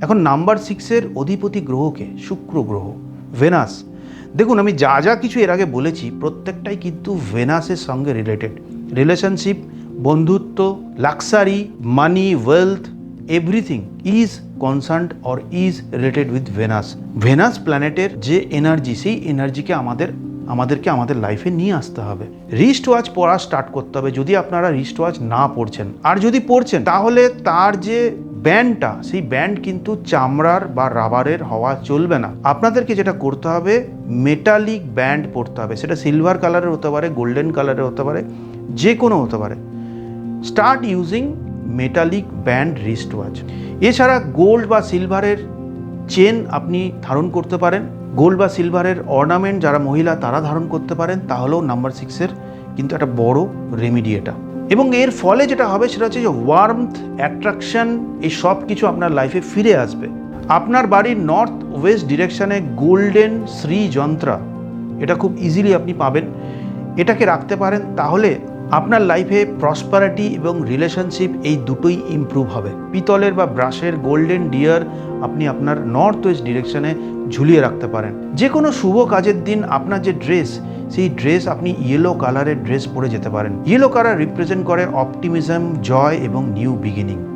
এখন নাম্বার সিক্সের অধিপতি গ্রহকে শুক্র গ্রহ, ভেনাস। দেখুন, আমি যা যা কিছু এর আগে বলেছি, প্রত্যেকটাই কিন্তু ভেনাসের সঙ্গে রিলেটেড রিলেশনশিপ বন্ধুত্ব luxury money wealth everything is concerned or is related with Venus Venus প্ল্যানেটের যে এনার্জি সেই এনার্জিকে আমাদের, আমাদেরকে আমাদের লাইফে নিয়ে আসতে হবে। রিস্ট ওয়াচ পড়া স্টার্ট করতে হবে। যদি আপনারা রিস্ট ওয়াচ না পড়ছেন আর যদি পড়ছেন তাহলে তার যে ব্যান্ডটা, সেই ব্যান্ড কিন্তু চামড়ার বা রাবারের হওয়া চলবে না। আপনাদেরকে যেটা করতে হবে মেটালিক ব্যান্ড পরতে হবে। সেটা সিলভার কালারের হতে পারে গোল্ডেন কালারের হতে পারে যে কোনো হতে পারে। Start using metallic band wrist watch এছাড়া গোল্ড বা সিলভারের চেন আপনি ধারণ করতে পারেন। গোল্ড বা সিলভারের অর্নামেন্ট যারা মহিলা, তারা ধারণ করতে পারেন। তাহলেও নাম্বার সিক্সের কিন্তু একটা বড় রেমিডি এটা। এবং এর ফলে যেটা হবে সেটা হচ্ছে যে ওয়ার্মথ অ্যাট্রাকশন এই সব কিছু আপনার লাইফে ফিরে আসবে। আপনার বাড়ির নর্থ ওয়েস্ট ডিরেকশানে গোল্ডেন শ্রী যন্ত্রা এটা খুব ইজিলি আপনি পাবেন। এটাকে রাখতে পারেন তাহলে আপনার লাইফে প্রসপারিটি এবং রিলেশনশিপ এই দুটোই ইম্প্রুভ হবে। পিতলের বা ব্রাশের গোল্ডেন ডিয়ার আপনি আপনার নর্থ ওয়েস্ট ডিরেকশনে ঝুলিয়ে রাখতে পারেন। যে কোনো শুভ কাজের দিন আপনার যে ড্রেস সেই ড্রেস আপনি ইয়েলো কালারের ড্রেস পরে যেতে পারেন। ইয়েলো কালার রিপ্রেজেন্ট করে অপটিমিজম জয় এবং নিউ বিগিনিং